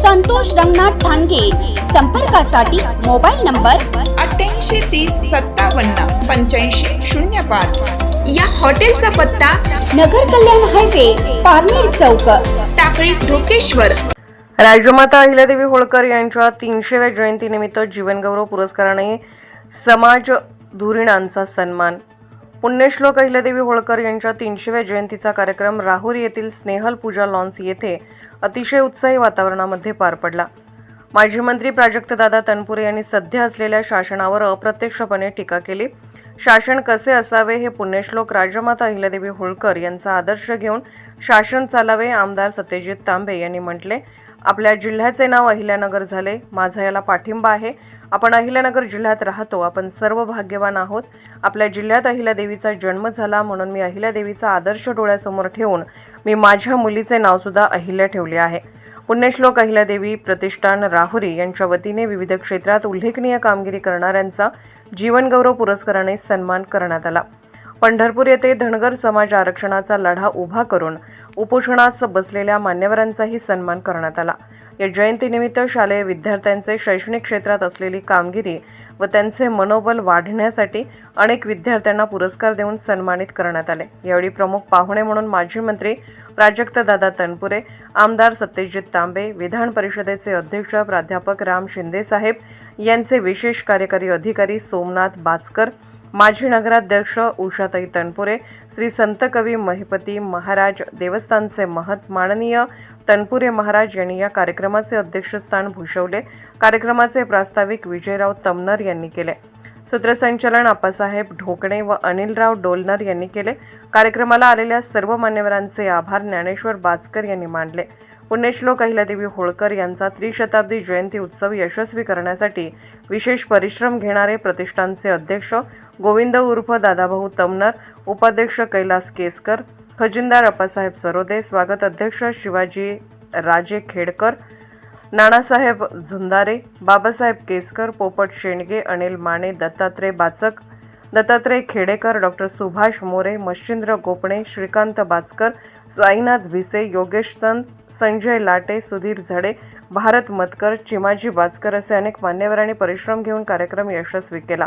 संतोष रंगनाथ ठाणगे. संपर्कासाठी mobile number अठ्ठ्याऐंशी तीस सत्तावन्न पंच्याऐंशी शून्य पाच. या हॉटेलचा पत्ता नगर कल्याण हायवे पारनेर चौक. टाकळी ढोकेश्वर. राजमाता अहिल्यादेवी होळकर यांच्या तीनशेव्या जयंतीनिमित्त जीवनगौरव पुरस्काराने समाज धुरीणांचा सन्मान. पुण्यश्लोक अहिल्यादेवी होळकर यांच्या तीनशेव्या जयंतीचा कार्यक्रम राहुरी येथील स्नेहल पूजा लॉन्स येथे अतिशय उत्साही वातावरणामध्ये पार पडला. माजी मंत्री प्राजक्तदादा तनपुरे यांनी सध्या असलेल्या शासनावर अप्रत्यक्षपणे टीका केली. शासन कसे असावे हे पुण्यश्लोक राजमाता अहिल्यादेवी होळकर यांचा आदर्श घेऊन शासन चालावे आमदार सत्यजित तांबे यांनी म्हटले. आपल्या जिल्ह्याचे नाव अहिल्यानगर झाले. माझा याला पाठिंबा आहे. आपण अहिल्यानगर जिल्ह्यात राहतो. आपण सर्व भाग्यवान आहोत. आपल्या जिल्ह्यात अहिल्यादेवीचा जन्म झाला म्हणून मी अहिल्यादेवीचा आदर्श डोळ्यासमोर ठेवून मी माझ्या मुलीचे नावसुद्धा अहिल्या ठेवले आहे. पुण्यश्लोक अहिल्यादेवी प्रतिष्ठान राहुरी यांच्या वतीने विविध क्षेत्रात उल्लेखनीय कामगिरी करणाऱ्यांचा जीवनगौरव पुरस्काराने सन्मान करण्यात आला. पंढरपूर येथे धनगर समाज आरक्षणाचा लढा उभा करून उपोषणास बसलेल्या मान्यवरांचाही सन्मान करण्यात आला. या जयंतीनिमित्त शालेय विद्यार्थ्यांचे शैक्षणिक क्षेत्रात असलेली कामगिरी व त्यांचे मनोबल वाढण्यासाठी अनेक विद्यार्थ्यांना पुरस्कार देऊन सन्मानित करण्यात आले. यावेळी प्रमुख पाहुणे म्हणून माजी मंत्री प्राजक्तदादा तनपुरे आमदार सत्यजित तांबे विधान परिषदेचे अध्यक्ष प्राध्यापक राम शिंदेसाहेब यांचे विशेष कार्यकारी अधिकारी सोमनाथ बाचकर माजी नगराध्यक्ष उषाताई तनपुरे श्री संत कवी महिपती महाराज देवस्थानचे महत माननीय तनपुरे महाराज यांनी या कार्यक्रमाचे अध्यक्षस्थान भूषवले. कार्यक्रमाचे प्रास्ताविक विजयराव तमनर यांनी केले. सूत्रसंचालन आप्पासाहेब ढोकणे व अनिलराव डोलनर यांनी केले. कार्यक्रमाला आलेल्या सर्व मान्यवरांचे आभार ज्ञानेश्वर बाचकर यांनी मानले. पुण्यश्लोक अहिल्यादेवी होळकर यांचा त्रिशताब्दी जयंती उत्सव यशस्वी करण्यासाठी विशेष परिश्रम घेणारे प्रतिष्ठानचे अध्यक्ष गोविंद उर्फ दादाभाऊ तमनर उपाध्यक्ष कैलास केसकर खजिनदार अप्पासाहेब सरोदे स्वागत अध्यक्ष शिवाजी राजे खेडकर नानासाहेब झुंदारे बाबासाहेब केसकर पोपट शेंडगे अनिल माने दत्तात्रय बाचक दत्तात्रय खेडेकर डॉक्टर सुभाष मोरे मच्छिंद्र गोपणे श्रीकांत बाचकर साईनाथ भिसे योगेश चंद संजय लाटे सुधीर झडे भारत मतकर चिमाजी बाचकर असे अनेक मान्यवरांनी परिश्रम घेऊन कार्यक्रम यशस्वी केला.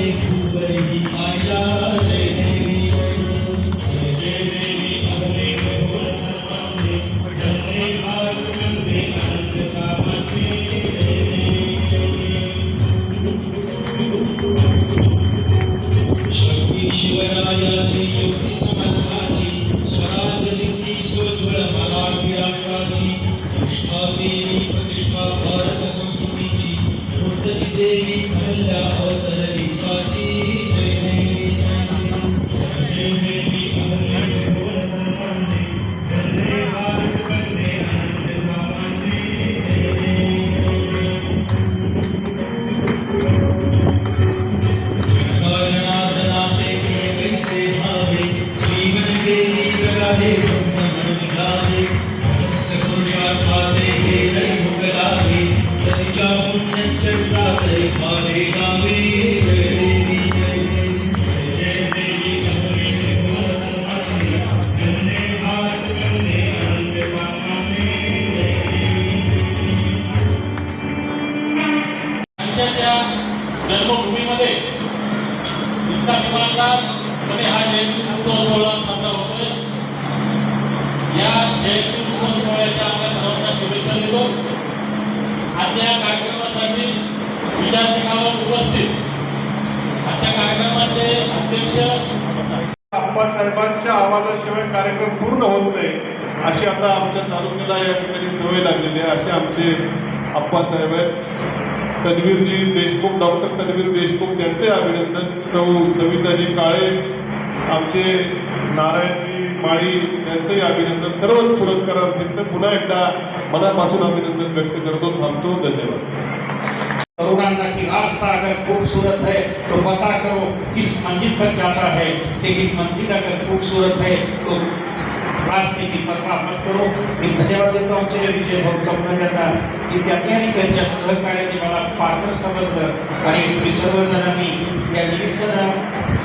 विसुरनाचा ते खूपही अशी आता आमच्या तालुक्याला या ठिकाणी सवय लागलेली आहे. असे आमचे आप्पासाहेब आहेत. तन्वीरजी देशमुख डॉक्टर तन्वीर देशमुख त्यांचे अभिनंदन. सौ सविताजी काळे आमचे नारायणजी माळी त्यांचंही अभिनंदन. सर्वच पुरस्कारार्थींचं पुन्हा एकदा मनापासून अभिनंदन व्यक्त करतो. थांबतो. धन्यवाद. तरुणांना की रास्ता अगर खूबसूरत है तो पता करो किस मंजिल तक जाता है। लेकिन मंजिल अगर खूबसूरत है तो रास्ते की परवाह मत करो. मी धन्यवाद देतो आमचे विजय भाऊ कमनगरला की त्यांनी आणि त्यांच्या सहकार्याने मला पार्टनर समजलं आणि तुम्ही सर्वजणांनी या निमित्तानं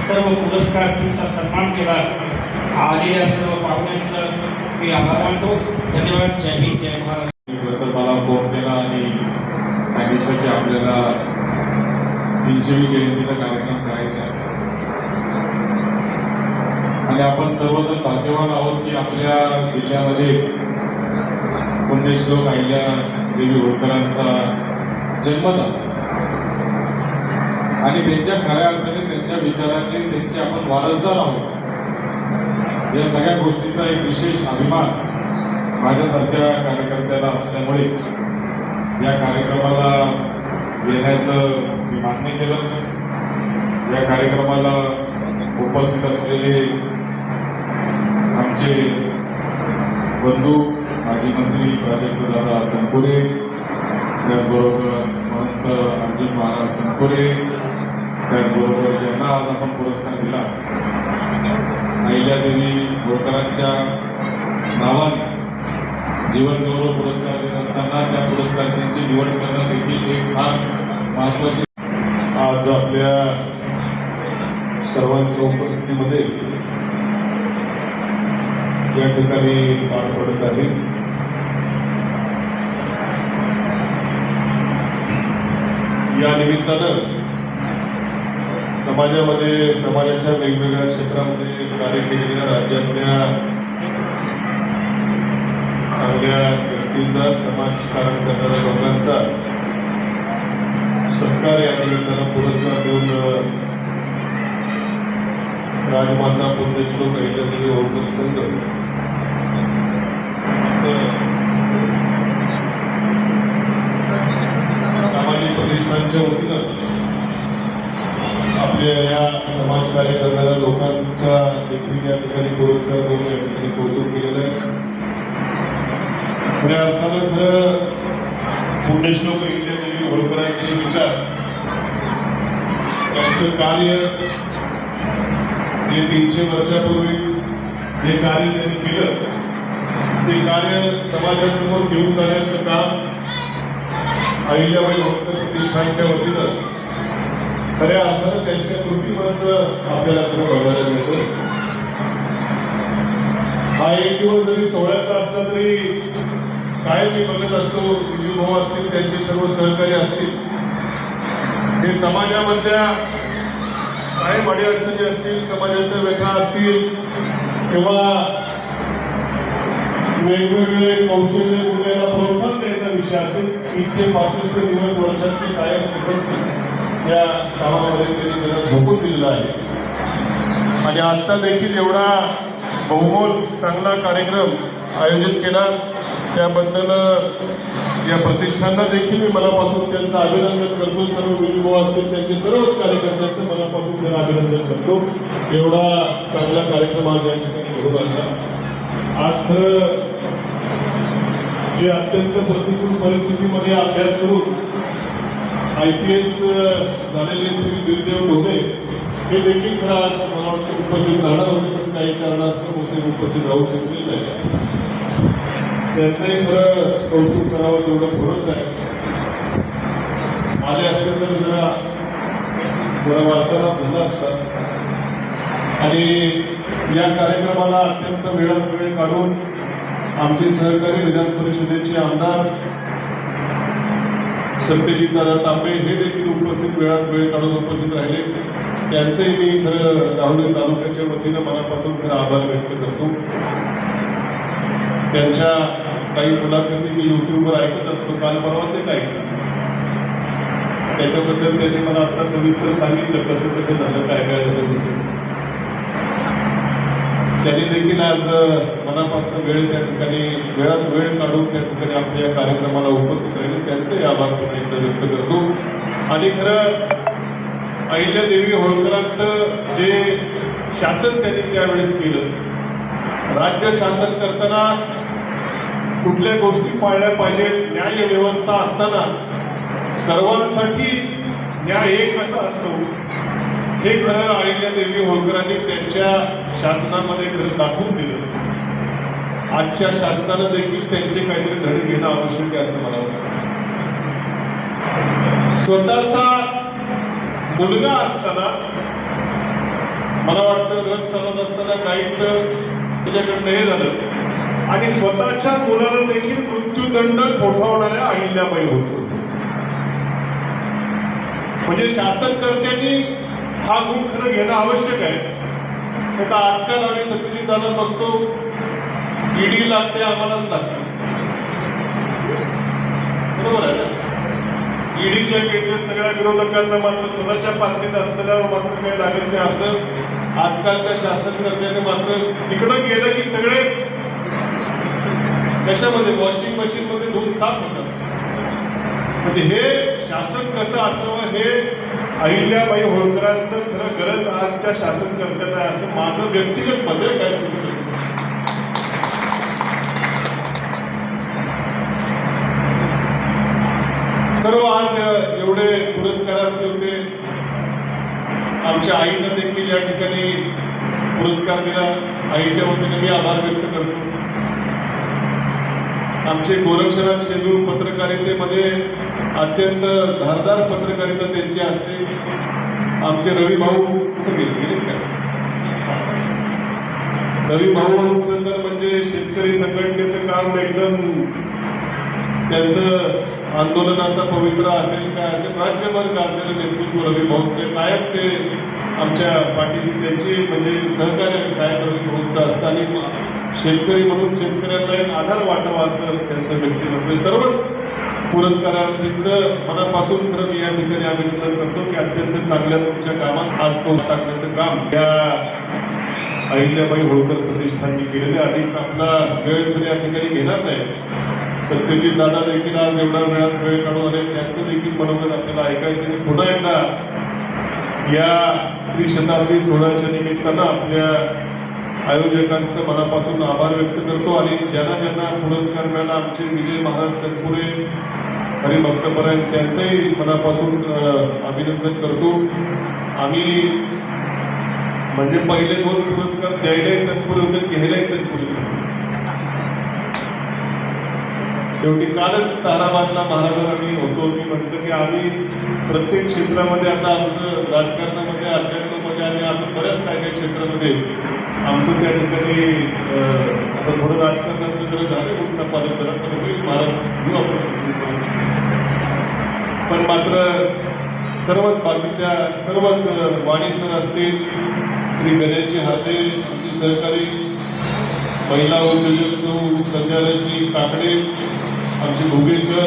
सर्व पुरस्कारार्थींचा सन्मान केला. आलेल्या सर्व पाहुण्यांचं मी आभार मानतो. धन्यवाद. जय हिंद जय महाराष्ट्र. मला फोन केला आणि सांगितलं की आपल्याला तीनशेवी जयंतीचा कार्यक्रम करायचा आहे. आणि आपण सर्वजण भाग्यवान आहोत की आपल्या जिल्ह्यामध्येच पुण्यश्लोक आहिल्या देवी होळकरांचा जन्म झाला. आणि त्यांच्या खऱ्या अर्थाने त्यांच्या विचाराचे त्यांचे आपण वारसदार आहोत. या सगळ्या गोष्टीचा एक विशेष अभिमान माझ्यासारख्या कार्यकर्त्याला असल्यामुळे या कार्यक्रमाला येण्याचं मी मान्य केलं. या कार्यक्रमाला उपस्थित असलेले आमचे बंधू माजी मंत्री प्राजक्तदादा तनपुरे त्याचबरोबर महंत अर्जुन महाराज तनपुरे त्याचबरोबर ज्यांना आज आपण पुरस्कार दिला. अहिल्यादेवी होळकरांच्या नावाने जीवनगौरव पुरस्कार देत असताना त्या पुरस्कारांची निवड करणं देखील एक फार महत्वाची आज आपल्या सर्वांच्या उपस्थितीमध्ये या ठिकाणी पार पडत आहे. या निमित्तानं समाजामध्ये समाजाच्या वेगवेगळ्या क्षेत्रामध्ये कार्य केलेल्या राज्यातल्या चांगल्या व्यक्तींचा समाजकारण करणाऱ्या लोकांचा सत्कार या निमित्तानं पुरस्कार देऊन राजमाता पुण्यश्लोक अहिल्यादेवी ओळखत संघ तर सामाजिक प्रतिष्ठानच्या वतीनं आपल्या या समाजकार्य करणाऱ्या लोकांचा देखील या ठिकाणी पुरस्कार देऊन या ठिकाणी कौतुक केलेलं आहे. खऱ्या अर्थानं खरं पुण्यश्लोक अहिल्यादेवी होळकरांचे विचार त्यांचं कार्य जे तीनशे वर्षापूर्वी जे कार्य त्यांनी केलं ते कार्य समाजासमोर घेऊन जाण्याचं काम अहिल्याबाई होळकर प्रतिष्ठानच्या वतीनं खऱ्या अर्थानं त्यांच्या कृतीपर्यंत आपल्याला खरं बघायला मिळतं. हा एक दिवस जरी सोहळ्याचा असला तरी काय मी बघत असतो भाऊ असतील त्यांचे सर्व सहकारी असतील हे समाजामधल्या काही अडचणी असतील समाजाच्या व्यथा असतील किंवा वेगवेगळे कौशल्य मुलांना प्रोत्साहन द्यायचा विषय असेल तीनशे पासष्ट दिवस वर्षाचे कायम या कामामध्ये त्यांनी त्याला झोपून दिलेलं आहे. आणि आजचा देखील एवढा बहुमोल चांगला कार्यक्रम आयोजित केला त्याबद्दल या प्रतिष्ठानला देखील मी मनापासून त्यांचं अभिनंदन करतो. सर्व विधुभाऊ असतील त्यांचे सर्वच कार्यकर्त्यांचं मनापासून त्यांना अभिनंदन करतो. एवढा चांगला कार्यक्रम आज या ठिकाणी घडून आणला. आज खरं जे अत्यंत प्रतिकूल परिस्थितीमध्ये अभ्यास करून आय पी एस झालेले श्री बिरदेव ढोबे हे देखील खरं आज मला वाटतं उपस्थित राहणार होते पण काही कारणास्तव बहुतेक उपस्थित राहू शकले नाही. त्यांचंही खरं कौतुक करावं तेवढं थोडंच आहे. आले असते तर जरा थोडा वार्तालाप झाला असता. आणि या कार्यक्रमाला अत्यंत वेळात वेळ काढून आमचे सहकारी विधान परिषदेचे आमदार सत्यजित दादा तांबे हे देखील उपस्थित वेळात वेळ काढून उपस्थित राहिले. त्यांचेही मी खरं राहुरी तालुक्याच्या वतीनं मनापासून खरं आभार व्यक्त करतो. त्यांच्या काही मुलाखती मी युट्यूबवर ऐकत असतो काल परवाच एक ऐकलं त्याच्याबद्दल त्यांनी मला आता सविस्तर सांगितलं कसं कसं झालं काय काय झालं त्यांनी देखील आज मनापासून वेळ त्या ठिकाणी वेळात वेळ काढून त्या ठिकाणी आपल्या या कार्यक्रमाला उपस्थित राहिले. त्यांचे आभार एकदा व्यक्त करतो. आणि खरं अहिल्यादेवी होळकरांचं जे शासन त्यांनी त्यावेळेस केलं राज्य शासन करताना कुठल्या गोष्टी पाळल्या पाहिजेत न्याय व्यवस्था असताना सर्वांसाठी न्याय एक असा असतो. हे खरं अहिल्यादेवी होळकरांनी त्यांच्या शासनामध्ये खरं दाखवून दिलं. आजच्या शासनानं देखील त्यांचे काहीतरी धडे घेणं आवश्यक आहे असं मला वाटतं. स्वतःचा मुलगा असताना मला वाटतं रथ चालत असताना काहीच त्याच्याकडनं हे झालं. आणि स्वतःच्या मुलाला देखील मृत्यूदंड ठोठावणाऱ्या अहिल्याबाई होतो म्हणजे शासनकर्त्यांनी हा गुण खरं घेणं आवश्यक आहे. आता आजकाल आम्ही सत्यजित दादा बघतो. ईडी लागते आम्हालाच लागते. बरोबर आहे ना? ईडीच्या केसेस सगळ्या विरोधकांना मात्र स्वतःच्या पातळीत असलेल्यावर मात्र काही लागत नाही असं आजकालच्या शासनकर्त्यांनी मात्र तिकडं गेलं की सगळे कशामध्ये? वॉशिंग मशीन मध्ये धुवून साफ होतात. म्हणजे हे शासन कसं असावं हे अहिल्याबाई होळकरांचं खरं गरज आजच्या शासनकर्त्यांना आहे असं माझं व्यक्तिगत मत आहे काय सर्व आज एवढे पुरस्कारात होते. आमच्या आईनं देखील या ठिकाणी पुरस्कार दिला. आईच्या वतीने मी आभार व्यक्त करतो. आमचे गोरक्षनाथ शेजूर पत्रकारितेमध्ये अत्यंत धारदार पत्रकारिता त्यांची असते. आमचे रवी भाऊ कुठे गेले? गेले रवी भाऊ तर म्हणजे शेतकरी संघटनेचं काम एकदम त्यांचं आंदोलनाचा पवित्र असेल काय असेल राज्यभर गाजलेलं नेतृत्व रवी भाऊचे. कायम ते आमच्या पाठीशी त्यांची म्हणजे सहकार्य कायम रवी भाऊचं असतं आणि शेतकरी म्हणून शेतकऱ्यांना एक आधार वाटावा असं त्यांचं व्यक्तिमत्व सर्वच पुरस्कारार्थींचं मनापासून खरं मी या ठिकाणी अभिनंदन करतो की अत्यंत चांगल्या तुमच्या कामात आज कोण टाकण्याचं काम या अहिल्याबाई होळकर प्रतिष्ठानने केलेले अधिक आपला वेळ तरी या ठिकाणी घेणार नाही. सत्यजित दादा देखील आज एवढा वेळात वेळ काढून आले. त्यांचं देखील बरोबर आपल्याला ऐकायचं आणि पुन्हा एकदा या त्रिशताब्दी सोहळ्याच्या निमित्तानं आपल्या आयोजकांचं मनापासून आभार व्यक्त करतो आणि ज्यांना ज्यांना पुरस्कार मिळाला आमचे विजय महाराज तनपुरे हरिभक्तपरायण त्यांचंही मनापासून अभिनंदन करतो. आम्ही म्हणजे पहिले दोन पुरस्कार द्यायलाही तत्पुरे होते घ्यायलाही तत्पुरे होते. शेवटी कालच ताराबादला महाराजांना मी होतो. मी म्हटलं की आम्ही प्रत्येक क्षेत्रामध्ये आता आमचं राजकारणामध्ये अध्यात्मामध्ये आणि आता बऱ्याच काय काही क्षेत्रामध्ये आमचं त्या ठिकाणी आता थोडं राजकारणाचं जरा झालं कुठला पालन जरा तर महाराज घेऊ आपण पण मात्र सर्वच बाकीच्या सर्वच वाणी असतील श्री गणेशजी हाते आमचे सहकारी महिला उद्योजक सौ संध्याराजी काकडे आमचे भोगे सर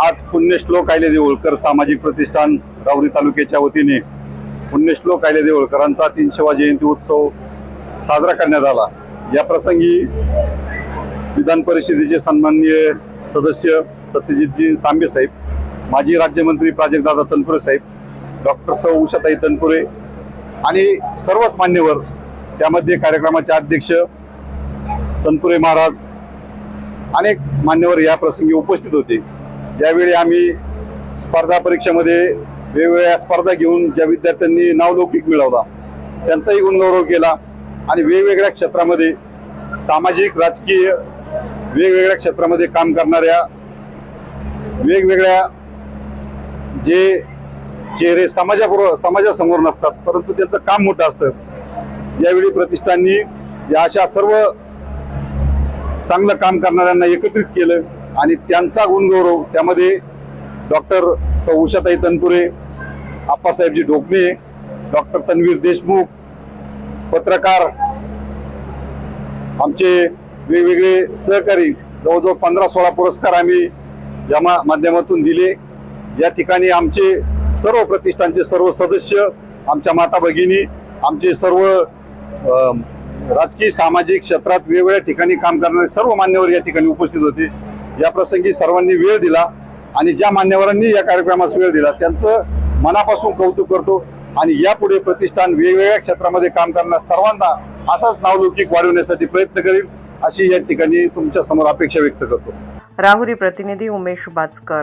आज पुण्यश्लोक आयले होळकर सामाजिक प्रतिष्ठान राऊरी तालुक्याच्या वतीने पुण्यश्लोक आयले होळकरांचा तीनशेवा जयंती उत्सव साजरा करण्यात आला. या प्रसंगी विधान परिषदेचे सन्माननीय सदस्य सत्यजितजी तांबे साहेब माजी राज्यमंत्री प्राजक्तदादा तनपुरे साहेब डॉक्टर सौ उषाताई तनपुरे आणि सर्वच मान्यवर त्यामध्ये कार्यक्रमाचे अध्यक्ष तनपुरे महाराज अनेक मान्यवर या प्रसंगी उपस्थित होते. ज्यावेळी आम्ही स्पर्धा परीक्षेमध्ये वेगवेगळ्या स्पर्धा घेऊन ज्या विद्यार्थ्यांनी नावलौकिक मिळवला त्यांचाही गुणगौरव केला आणि वेगवेगळ्या क्षेत्रामध्ये सामाजिक राजकीय वेगवेगळ्या क्षेत्रामध्ये काम करणाऱ्या वेगवेगळ्या जे चेहरे समाजाबरोबर समाजासमोर नसतात परंतु त्यांचं काम मोठं असतं. यावेळी प्रतिष्ठाननी या अशा सर्व चांगलं काम करणाऱ्यांना एकत्रित केलं आणि त्यांचा गुणगौरव त्यामध्ये डॉक्टर सौ उषाताई तनपुरे आप्पासाहेबजी ढोकणे डॉक्टर तन्वीर देशमुख पत्रकार आमचे वेगवेगळे सहकारी जवळजवळ पंधरा सोळा पुरस्कार आम्ही या माध्यमातून दिले. या ठिकाणी आमचे सर्व प्रतिष्ठानचे सर्व सदस्य आमच्या माता भगिनी आमचे सर्व राजकीय सामाजिक क्षेत्रात वेगवेगळ्या ठिकाणी काम करणारे सर्व मान्यवर या ठिकाणी उपस्थित होते. या प्रसंगी सर्वांनी वेळ दिला आणि ज्या मान्यवरांनी या कार्यक्रमास वेळ दिला त्यांचं मनापासून कौतुक करतो आणि यापुढे प्रतिष्ठान वेगवेगळ्या क्षेत्रामध्ये काम करणाऱ्या सर्वांना असाच नावलौकिक वाढवण्यासाठी प्रयत्न करील अशी या ठिकाणी तुमच्यासमोर अपेक्षा व्यक्त करतो. राहुरी प्रतिनिधी उमेश बाचकर